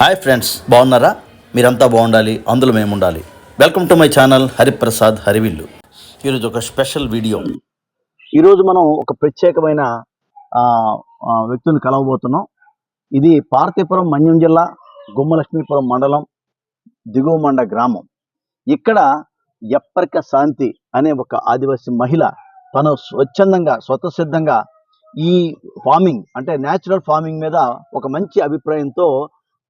Hi friends బాగున్నారా? మీరంతా బాగుండాలి అందులో మేము ఉండాలి welcome to my channel Hariprasad Harivillu. ఈరోజు ఒక స్పెషల్ వీడియో. ఈరోజు మనం ఒక ప్రత్యేకమైన వ్యక్తిని కలవబోతున్నాం. ఇది పార్తీపురం మన్యం జిల్లా గుమ్మలక్ష్మీపురం మండలం దిగువ మండ గ్రామం. ఇక్కడ ఎప్పరిక శాంతి అనే ఒక ఆదివాసీ మహిళ తను స్వచ్ఛందంగా స్వతసిద్ధంగా ఈ ఫార్మింగ్ అంటే న్యాచురల్ ఫార్మింగ్ మీద ఒక మంచి అభిప్రాయంతో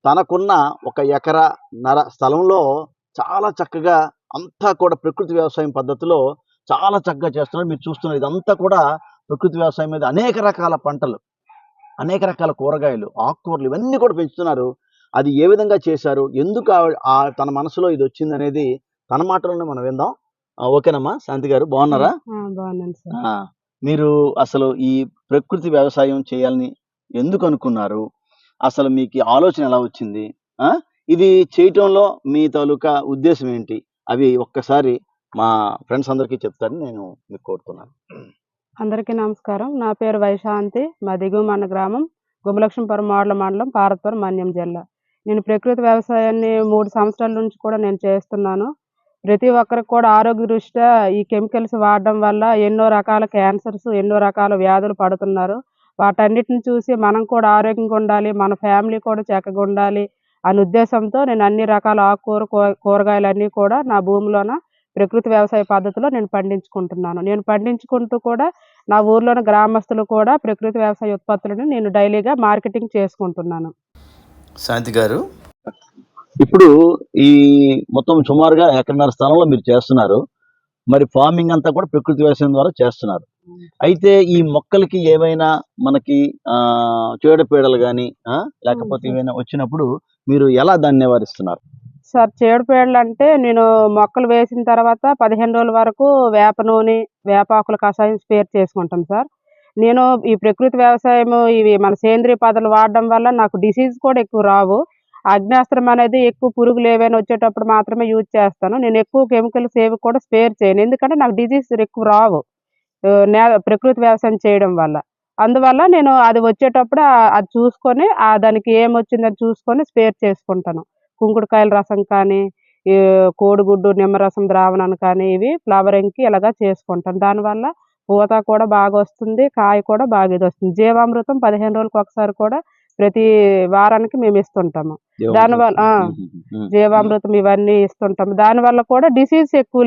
తనకున్న ఒక ఎకరా నర స్థలంలో చాలా చక్కగా అంతా కూడా ప్రకృతి వ్యవసాయం పద్ధతిలో చాలా చక్కగా చేస్తున్నారు. మీరు చూస్తున్నారు ఇదంతా కూడా ప్రకృతి వ్యవసాయం మీద అనేక రకాల పంటలు అనేక రకాల కూరగాయలు ఆకుకూరలు ఇవన్నీ కూడా పెంచుతున్నారు. అది ఏ విధంగా చేశారు? ఎందుకు తన మనసులో ఇది వచ్చింది అనేది తన మాటలోనే మనం విందాం. ఓకేనమ్మా శాంతి గారు బాగున్నారా? మీరు అసలు ఈ ప్రకృతి వ్యవసాయం చేయాలని ఎందుకు అనుకున్నారు? అసలు మీకు ఆలోచన ఎలా వచ్చింది? ఇది చేయటంలో మీ తాలూకా ఉద్దేశం ఏంటి? అవి ఒక్కసారి మా ఫ్రెండ్స్ అందరికీ చెప్తారని నేను మీకు కోరుతున్నాను. అందరికీ నమస్కారం. నా పేరు వైశాంతి. మా దిగువమన్న గ్రామం. గుమలక్ష్మీపురం మోడల మండలం పార్వతపురం మన్యం జిల్లా. నేను ప్రకృతి వ్యవసాయాన్ని మూడు సంవత్సరాల నుంచి కూడా నేను చేస్తున్నాను. ప్రతి ఒక్కరికి కూడా ఆరోగ్య దృష్ట్యా ఈ కెమికల్స్ వాడడం వల్ల ఎన్నో రకాల క్యాన్సర్స్ ఎన్నో రకాల వ్యాధులు పడుతున్నారు. వాటన్నిటిని చూసి మనం కూడా ఆరోగ్యంగా ఉండాలి మన ఫ్యామిలీ కూడా చక్కగా ఉండాలి అనే ఉద్దేశంతో నేను అన్ని రకాల ఆకుకూర కూ- కూరగాయలన్నీ కూడా నా భూమిలోన ప్రకృతి వ్యవసాయ పద్ధతిలో నేను పండించుకుంటున్నాను. నేను పండించుకుంటూ కూడా నా ఊర్లోని గ్రామస్తులు కూడా ప్రకృతి వ్యవసాయ ఉత్పత్తులను నేను డైలీగా మార్కెటింగ్ చేసుకుంటున్నాను. శాంతి గారు. ఇప్పుడు ఈ మొత్తం సుమారుగా ఎకరన్నర స్థలంలో మీరు చేస్తున్నారు. మరి ఫార్మింగ్ అంతా కూడా ప్రకృతి వ్యవసాయం ద్వారా చేస్తున్నారు. అయితే ఈ మొక్కలకి ఏవైనా మనకి ఆ చీడపీడలు కానీ లేకపోతే. ఏమైనా వచ్చినప్పుడు మీరు ఎలా దాన్ని నివారిస్తున్నారు? సార్ చీడపీడలు అంటే నేను మొక్కలు వేసిన తర్వాత పదిహేను రోజుల వరకు వేప నూనె వేపాకుల కషాయం స్పేర్ చేసుకుంటాను సార్. నేను ఈ ప్రకృతి వ్యవసాయం ఇవి మన సేంద్రియ పదాలు వాడడం వల్ల నాకు డిసీజ్ కూడా ఎక్కువ రావు. అగ్నాస్త్రం అనేది ఎక్కువ పురుగులు ఏవైనా వచ్చేటప్పుడు మాత్రమే యూజ్ చేస్తాను. నేను ఎక్కువ కెమికల్స్ ఏవి కూడా స్పేర్ చేయను. ఎందుకంటే నాకు డిజీజ్ ఎక్కువ రావు. నే- ప్రకృతి వ్యవసాయం చేయడం వల్ల. అందువల్ల నేను అది వచ్చేటప్పుడు అది చూసుకొని ఆ దానికి ఏమొచ్చిందని చూసుకొని స్పేర్ చేసుకుంటాను. కుంకుడుకాయల రసం కానీ కోడిగుడ్డు నిమ్మరసం ద్రావణం కానీ ఇవి ఫ్లవరింగ్కి ఇలాగా చేసుకుంటాను. దానివల్ల పూత కూడా బాగా వస్తుంది కాయ కూడా బాగా ఇది వస్తుంది. జీవామృతం పదిహేను రోజులకు ఒకసారి కూడా ప్రతి వారానికి మేము ఇస్తుంటాము. దానివల్ల. జీవామృతం ఇవన్నీ ఇస్తుంటాము. దానివల్ల కూడా డిసీజ్ ఎక్కువ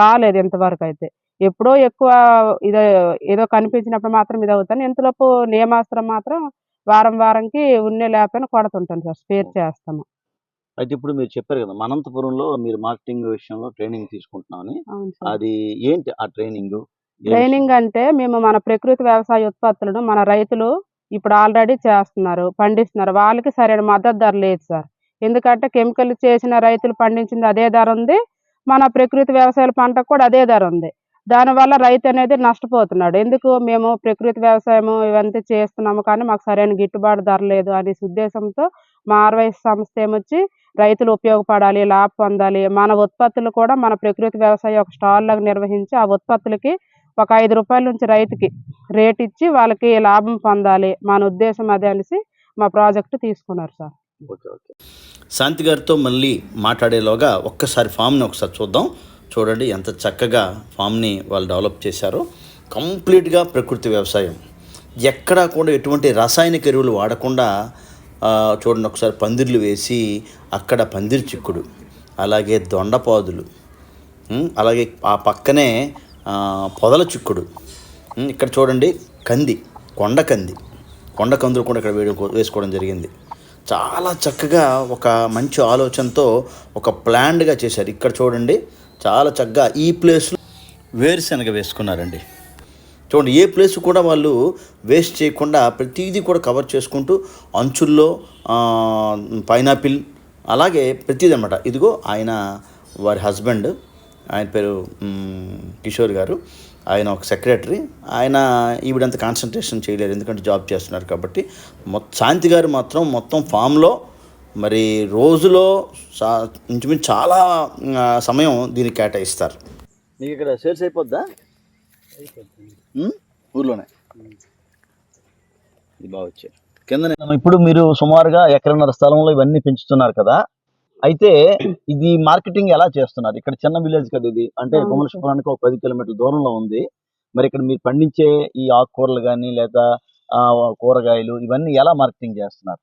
రాలేదు ఇంతవరకు అయితే. ఎప్పుడో ఎక్కువ ఇదో ఏదో కనిపించినప్పుడు మాత్రం ఇది అవుతాను. ఇంతలోపు నియమాస్త్రం మాత్రం వారం వారంకి ఉన్నే లేకపోయినా కొడుతుంటాను సార్ స్పేర్ చేస్తాము. అయితే ఇప్పుడు మీరు చెప్పారు కదా అనంతపురంలో మీరు మార్కెటింగ్ విషయంలో ట్రైనింగ్ తీసుకుంటున్నామని. అది ఏంటి ఆ ట్రైనింగ్? ట్రైనింగ్ అంటే మేము మన ప్రకృతి వ్యవసాయ ఉత్పత్తులను మన రైతులు ఇప్పుడు ఆల్రెడీ చేస్తున్నారు పండిస్తున్నారు. వాళ్ళకి సరైన మద్దతు ధర లేదు సార్. ఎందుకంటే కెమికల్ చేసిన రైతులు పండించింది అదే ధర ఉంది. మన ప్రకృతి వ్యవసాయ పంటకు కూడా అదే ధర ఉంది. దానివల్ల రైతు అనేది నష్టపోతున్నాడు. ఎందుకు? మేము ప్రకృతి వ్యవసాయం ఇవంతా చేస్తున్నాము కానీ మాకు సరైన గిట్టుబాటు ధర లేదు అనే ఉద్దేశంతో మా ఆర్వై సంస్థ ఏమొచ్చి రైతులు ఉపయోగపడాలి లాభ పొందాలి. మన ఉత్పత్తులు కూడా మన ప్రకృతి వ్యవసాయ ఒక స్టాల్ లాగా నిర్వహించి ఆ ఉత్పత్తులకి ఒక ఐదు రూపాయల నుంచి రైతుకి రేట్ ఇచ్చి వాళ్ళకి లాభం పొందాలి? మన ఉద్దేశం అదే అనేసి మా ప్రాజెక్టు తీసుకున్నారు సార్. శాంతి గారితో మళ్ళీ మాట్లాడేలోగా ఒక్కసారి ఫామ్ని ఒకసారి చూద్దాం. చూడండి ఎంత చక్కగా ఫామ్ని వాళ్ళు డెవలప్ చేశారో. కంప్లీట్గా ప్రకృతి వ్యవసాయం. ఎక్కడా కూడా ఎటువంటి రాసాయనిక ఎరువులు వాడకుండా చూడండి ఒకసారి పందిర్లు వేసి అక్కడ పందిరి చిక్కుడు అలాగే దొండపాదులు అలాగే ఆ పక్కనే పొదల చిక్కుడు. ఇక్కడ చూడండి కంది కొండ కంది. కొండ కందులు కూడా ఇక్కడ వేయడం వేసుకోవడం జరిగింది. చాలా చక్కగా ఒక మంచి ఆలోచనతో ఒక ప్లాన్డ్గా చేశారు. ఇక్కడ చూడండి చాలా చక్కగా ఈ ప్లేస్లో వేరుశనగ వేసుకున్నారండి. చూడండి ఏ ప్లేస్ కూడా వాళ్ళు వేస్ట్ చేయకుండా ప్రతిదీ కూడా కవర్ చేసుకుంటూ అంచుల్లో పైనాపిల్ అలాగే ప్రతిదీ అనమాట ఇదిగో ఆయన వారి హస్బెండ్. ఆయన పేరు కిషోర్ గారు. ఆయన ఒక సెక్రటరీ. ఆయన ఈవిడంత కాన్సన్ట్రేషన్ చేయలేరు ఎందుకంటే జాబ్ చేస్తున్నారు కాబట్టి. మొత్తం శాంతి గారు మాత్రం మొత్తం ఫామ్లో మరి రోజులో సా ఇంచుమించు చాలా సమయం దీనికి కేటాయిస్తారు. మీకు ఇక్కడ సేల్స్ అయిపోద్దా? ఊర్లోనే? ఇది బాగా వచ్చాయి. కింద ఇప్పుడు మీరు సుమారుగా ఎకరన్నర స్థలంలో ఇవన్నీ పెంచుతున్నారు కదా. అయితే ఇది మార్కెటింగ్ ఎలా చేస్తున్నారు? ఇక్కడ చిన్న విలేజ్ కదా ఇది. అంటే అవును గుమలపురానికి ఒక పది కిలోమీటర్ల దూరంలో ఉంది. మరి ఇక్కడ మీరు పండించే ఈ ఆకుకూరలు కానీ లేదా కూరగాయలు ఇవన్నీ ఎలా మార్కెటింగ్ చేస్తున్నారు?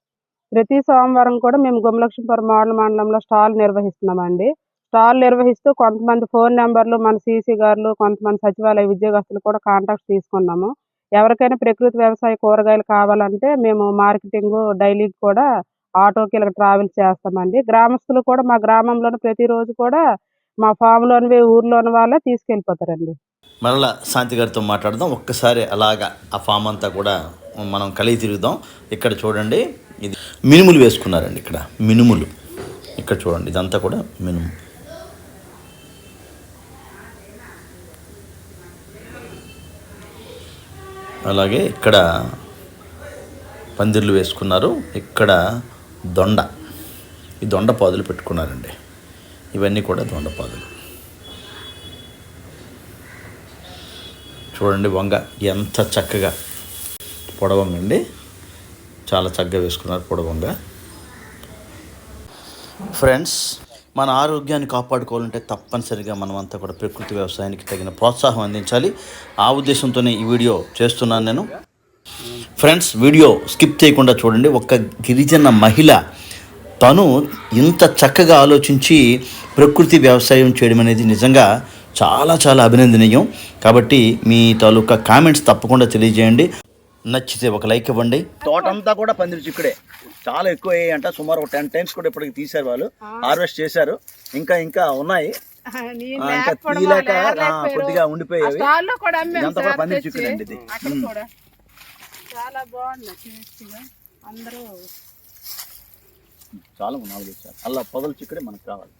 ప్రతి సోమవారం కూడా మేము గుమలక్ష్మీపురం మోడల్ మండలంలో స్టాల్ నిర్వహిస్తున్నామండి. స్టాల్ నిర్వహిస్తూ కొంతమంది ఫోన్ నెంబర్లు మన సీసీ గారులు కొంతమంది సచివాలయ ఉద్యోగస్తులు కూడా కాంటాక్ట్ తీసుకున్నాము. ఎవరికైనా ప్రకృతి వ్యవసాయ కూరగాయలు కావాలంటే మేము మార్కెటింగ్ డైలీ కూడా ఆటోకి ఇలా ట్రావెల్ చేస్తామండి. గ్రామస్తులు కూడా మా గ్రామంలోని ప్రతిరోజు కూడా మా ఫామ్లోనివి ఊర్లోని వాళ్ళే తీసుకెళ్ళిపోతారండి. మరలా శాంతి గారితో మాట్లాడదాం. ఒక్కసారి అలాగా ఆ ఫామ్ అంతా కూడా మనం కలిగి తిరుగుదాం. ఇక్కడ చూడండి ఇది మినుములు వేసుకున్నారండి ఇక్కడ. మినుములు. ఇక్కడ చూడండి ఇదంతా కూడా మినుము. అలాగే ఇక్కడ పందిర్లు వేసుకున్నారు. ఇక్కడ దొండ. ఈ దొండ పాదులు పెట్టుకున్నారండి. ఇవన్నీ కూడా దొండ పాదులు. చూడండి వంగ ఎంత చక్కగా పొడవంగ అండి చాలా చక్కగా వేసుకున్నారు పొడవంగ. ఫ్రెండ్స్ మన ఆరోగ్యాన్ని కాపాడుకోవాలంటే తప్పనిసరిగా మనమంతా కూడా ప్రకృతి వ్యవసాయానికి తగిన ప్రోత్సాహం అందించాలి. ఆ ఉద్దేశంతోనే ఈ వీడియో చేస్తున్నాను నేను. ఫ్రెండ్స్ వీడియో స్కిప్ చేయకుండా చూడండి. ఒక గిరిజన మహిళ తను ఇంత చక్కగా ఆలోచించి ప్రకృతి వ్యవసాయం చేయడం అనేది నిజంగా చాలా చాలా అభినందనీయం. కాబట్టి మీ తాలూకా కామెంట్స్ తప్పకుండా తెలియజేయండి. నచ్చితే ఒక లైక్ ఇవ్వండి. తోట అంతా కూడా పందిరి చిక్కుడే. చాలా ఎక్కువ అంట. సుమారు ఒక టెన్ టైమ్స్ కూడా ఇప్పటికి తీశారు వాళ్ళు. హార్వెస్ట్ చేశారు. ఇంకా ఇంకా ఉన్నాయి. ఇంకా కొద్దిగా ఉండిపోయేవి. స్టాల్లో కూడా పందిరి తెచ్చి. చిక్కుడు అండి ఇది. అక్కడ కూడా. చాలా బాగుంది టేస్టీగా. అందరూ చాలా నాలుగు వచ్చారు అలా పొదల చిక్కుడే మనకు కావాలి.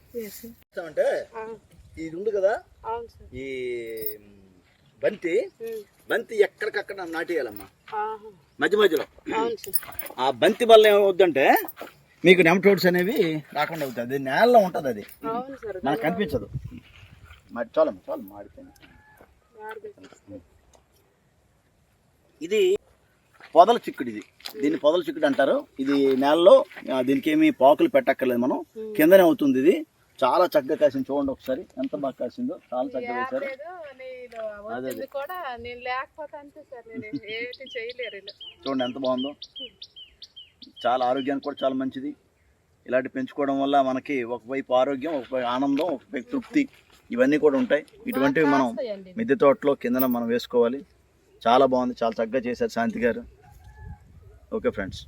అంటే ఇది ఉంది కదా? అవును సార్. ఈ బంతి? బంతి ఎక్కడికక్కడ నాటేయాలమ్మా? మధ్య మధ్యలో. అవును సార్. ఆ బంతి వల్ల ఏమవుద్దంటే మీకు నెమటోడ్స్ అనేవి రాకుండా అవుతుంది అది నేలలో ఉంటుంది అది. అవును సార్ మనకు కనిపించదు. మరి చాలమ్మా చాలు మాడిపోయింది. ఇది పొదల చిక్కుడు ఇది. దీన్ని పొదల చిక్కుడు అంటారు. ఇది నేలలో దీనికి ఏమి పాకులు పెట్టక్కర్లేదు మనం. కిందనే అవుతుంది ఇది. చాలా చక్కగా కాసింది. చూడండి ఒకసారి. ఎంత బాగా కాసిందో. చాలా చక్కగా వేశారు. చూడండి ఎంత బాగుందో. చాలా ఆరోగ్యానికి కూడా చాలా మంచిది. ఇలాంటి పెంచుకోవడం వల్ల మనకి ఒకవైపు ఆరోగ్యం ఒకవైపు ఆనందం ఒకవైపు తృప్తి ఇవన్నీ కూడా ఉంటాయి. ఇటువంటివి మనం. మిద్దె తోటలో కిందన మనం వేసుకోవాలి. చాలా బాగుంది. చాలా చక్కగా చేశారు శాంతి గారు. Okay friends.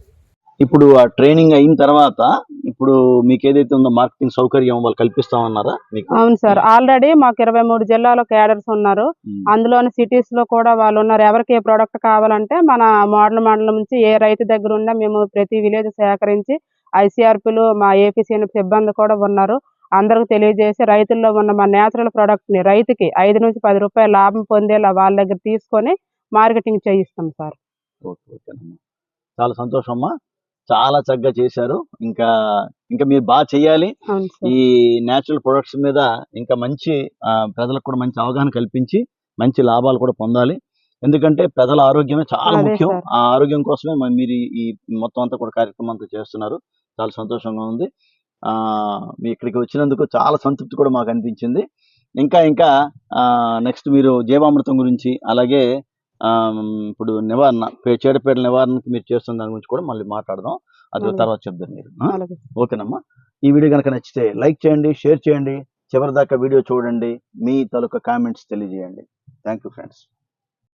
ఇప్పుడు ఆ ట్రైనింగ్ అయిన తర్వాత ఇప్పుడు మీకు ఏదైతే ఉందో మార్కెటింగ్ సౌకర్యం వాళ్ళు కల్పిస్తామన్నారా మీకు? అవును సార్. ఆల్రెడీ మాకు ఇరవై మూడు జిల్లాలో క్యాడర్స్ ఉన్నారు. అందులోని సిటీస్లో కూడా వాళ్ళు ఉన్నారు. ఎవరికి ఏ ప్రోడక్ట్ కావాలంటే మన మోడల్ మండలం నుంచి ఏ రైతు దగ్గర ఉన్నా మేము ప్రతి విలేజ్ సేకరించి ఐసీఆర్పీలు మా ఏపీసీ సిబ్బంది కూడా ఉన్నారు. అందరికి తెలియజేసి రైతుల్లో ఉన్న మా నేచురల్ ప్రోడక్ట్ని రైతుకి ఐదు నుంచి పది రూపాయల లాభం పొందేలా వాళ్ళ దగ్గర తీసుకొని మార్కెటింగ్ చేయిస్తాం సార్. ఓకే ఓకేనమ్మా. చాలా సంతోషం అమ్మా చాలా చక్కగా చేశారు. ఇంకా ఇంకా మీరు బాగా చేయాలి. ఈ నేచురల్ ప్రొడక్ట్స్ మీద ఇంకా మంచి ప్రజలకు కూడా మంచి అవగాహన కల్పించి మంచి లాభాలు కూడా పొందాలి. ఎందుకంటే ప్రజల ఆరోగ్యమే చాలా ముఖ్యం. ఆ ఆరోగ్యం కోసమే మరి ఈ- మొత్తం అంతా కూడా కార్యక్రమం అంతా చేస్తున్నారు. చాలా సంతోషంగా ఉంది. ఆ మీ ఇక్కడికి వచ్చినందుకు చాలా సంతృప్తి కూడా మాకు అనిపించింది. ఇంకా ఇంకా నెక్స్ట్ మీరు జీవామృతం గురించి అలాగే ఇప్పుడు నివారణ చీడపీడల నివారణకి మీరు చేస్తున్న దాని గురించి కూడా మళ్ళీ మాట్లాడదాం. అది. తర్వాత చెప్తారు మీరు. ఓకేనమ్మా. ఈ వీడియో కనుక నచ్చితే లైక్ చేయండి షేర్ చేయండి. చివరిదాకా వీడియో చూడండి. మీ తాలూకా కామెంట్స్ తెలియజేయండి. Thank you friends.